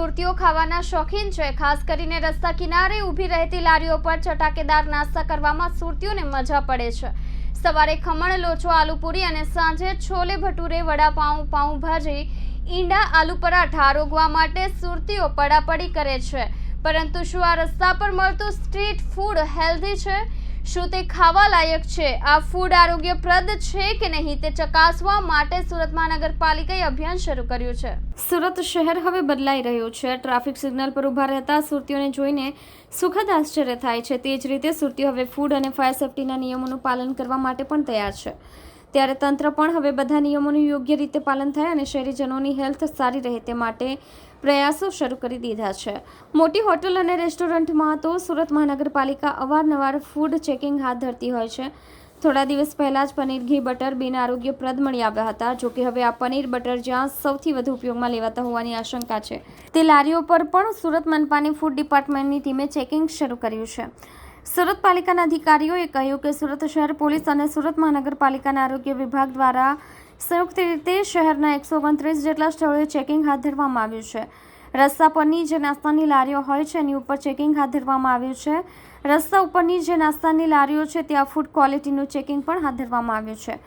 સુરતીઓ ખાવાના શોખીન છે. ખાસ કરીને રસ્તા કિનારે ઊભી રહેતી લારીઓ પર ચટાકેદાર નાસ્તા કરવામાં સુરતીઓને મજા પડે છે. સવારે ખમણ, લોચો, આલુપૂરી અને સાંજે છોલે ભટુરે, વડાપાઉં, પાઉંભાજી, ઈંડા, આલુ પરાઠા રોગવા માટે સુરતીઓ પડાપડી કરે છે. પરંતુ શું આ રસ્તા પર મળતું સ્ટ્રીટ ફૂડ હેલ્ધી છે? શું તે ખાવા લાયક છે? આ ફૂડ આરોગ્યપ્રદ છે કે નહીં? તે ચકાસવા માટે સુરત મહાનગરપાલિકાએ અભિયાન શરૂ કર્યું છે. સુરત શહેર હવે બદલાઈ રહ્યું છે. ટ્રાફિક સિગ્નલ પર ઊભા રહેતા સુરતીઓને જોઈને સુખદ આશ્ચર્ય થાય છે. તે જ રીતે સુરતીઓ હવે ફૂડ અને ફાયર સેફટીના નિયમોનું પાલન કરવા માટે પણ તૈયાર છે. ત્યારે તંત્ર પણ હવે બધા નિયમોનું યોગ્ય રીતે પાલન થાય અને શહેરીજનોની હેલ્થ સારી રહે તે માટે પ્રયાસો શરૂ કરી દીધા છે. મોટી હોટલ અને રેસ્ટોરન્ટમાં તો સુરત મહાનગરપાલિકા અવારનવાર ફૂડ ચેકિંગ હાથ ધરતી હોય છે. થોડા દિવસ પહેલાં જ પનીર, ઘી, બટર બિન આરોગ્યપ્રદ મળી આવ્યા હતા જોકે હવે આ પનીર, બટર જ્યાં સૌથી વધુ ઉપયોગમાં લેવાતા હોવાની આશંકા છે. તે લારીઓ પર પણ સુરત મનપાની ફૂડ ડિપાર્ટમેન્ટની ટીમે ચેકિંગ શરૂ કર્યું છે. સુરત પાલિકાના અધિકારીઓએ કહ્યું કે સુરત શહેર પોલીસ અને સુરત મહાનગરપાલિકાના આરોગ્ય વિભાગ દ્વારા સંયુક્ત રીતે શહેરના એકસો ઓગણત્રીસ જેટલા સ્થળોએ ચેકિંગ હાથ ધરવામાં આવ્યું છે. રસ્તા પરની જે નાસ્તાની લારીઓ હોય છે, એની ઉપર ચેકિંગ હાથ ધરવામાં આવ્યું છે. રસ્તા ઉપરની જે નાસ્તાની લારીઓ છે, ત્યાં ફૂડ ક્વોલિટીનું ચેકિંગ પણ હાથ ધરવામાં આવ્યું છે.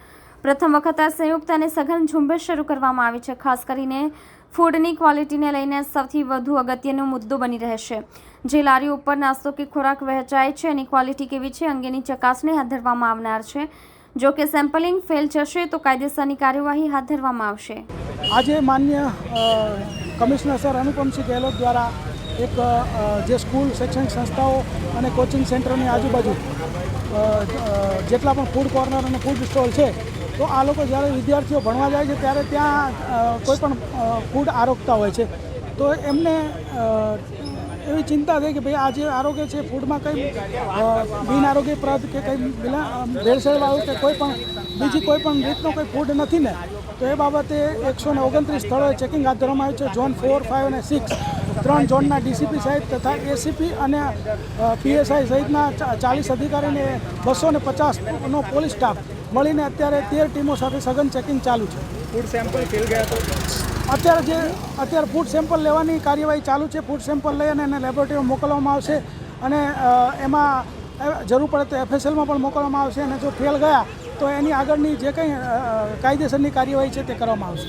પ્રથમ વખત આ સંયુક્ત અને સઘન ઝુંબેશ શરૂ કરવામાં આવી છે. ખાસ કરીને ફૂડની ક્વોલિટીને લઈને સૌથી વધુ અગત્યનો મુદ્દો બની રહેશે. જે લારીઓ ઉપર નાસ્તો કે ખોરાક વહેંચાય છે એની ક્વોલિટી કેવી છે અંગેની ચકાસણી હાથ ધરવામાં આવનાર છે. જો કે સેમ્પલિંગ ફેલ જશે તો કાયદેસરની કાર્યવાહી હાથ ધરવામાં આવશે. આજે માન્ય કમિશનર સર અનુપમસિંહ ગેહલોત દ્વારા એક જે સ્કૂલ શૈક્ષણિક સંસ્થાઓ અને કોચિંગ સેન્ટરની આજુબાજુ જેટલા પણ ફૂડ કોર્નર અને ફૂડ સ્ટોલ છે તો આ લોકો જ્યારે વિદ્યાર્થીઓ ભણવા જાય છે ત્યારે ત્યાં કોઈ પણ ફૂડ આરોગતા હોય છે. તો એમને એવી ચિંતા થઈ કે ભાઈ આ જે આરોગ્ય છે ફૂડમાં કંઈ બિનઆરોગ્યપ્રદ બિન આરોગ્યપ્રદ કે કંઈ ભેળસેળવાળું કે કોઈ પણ, બીજી કોઈ પણ રીતનો કોઈ ફૂડ નથી ને, તો એ બાબતે એકસો ને ઓગણત્રીસ સ્થળોએ ચેકિંગ હાથ ધરવામાં આવ્યું છે, zone four five and six. ત્રણ ઝોનના ડીસીપી સાહેબ તથા એસીપી અને પીએસઆઈ સહિતના ચાલીસ અધિકારીને બસો ને પચાસનો પોલીસ સ્ટાફ મળીને અત્યારે તેર ટીમો સાથે સઘન ચેકિંગ ચાલુ છે. ફૂડ સેમ્પલ ફેલ ગયા તો? અત્યારે જે અત્યારે ફૂડ સેમ્પલ લેવાની કાર્યવાહી ચાલુ છે. ફૂડ સેમ્પલ લઈ અને એને લેબોરેટરીમાં મોકલવામાં આવશે અને એમાં જરૂર પડે તો એફએસએલમાં પણ મોકલવામાં આવશે અને જો ફેલ ગયા તો એની આગળની જે કંઈ કાયદેસરની કાર્યવાહી છે તે કરવામાં આવશે.